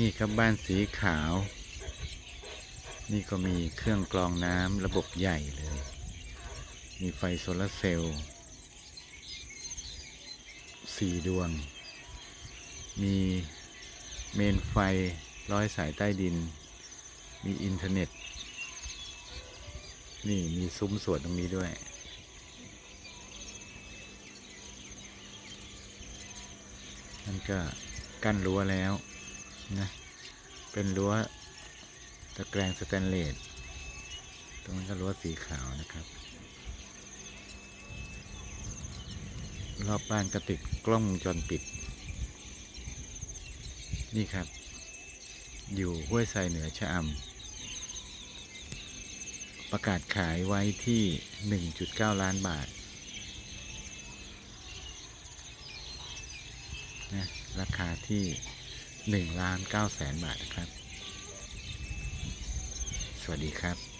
นี่ครับบ้านสีขาว นี่ก็มีเครื่องกรองน้ำระบบใหญ่เลย มีไฟโซลาเซลล์สี่ดวง มีเมนไฟร้อยสายใต้ดิน มีอินเทอร์เน็ต นี่มีซุ้มสวดตรงนี้ด้วยนั่นก็กั้นรั้วแล้ว นะ เป็นรั้วตะแกรงสแตนเลส ตรงนั้นก็รั้วสีขาวนะครับ รอบบ้านก็ติดกล้องวงจรปิด นี่ครับ อยู่ห้วยไซเหนือชะอำ ประกาศขายไว้ที่ 1.9 ล้านบาทนะราคาที่ 1ล้าน9แสนบาทนะครับ สวัสดีครับ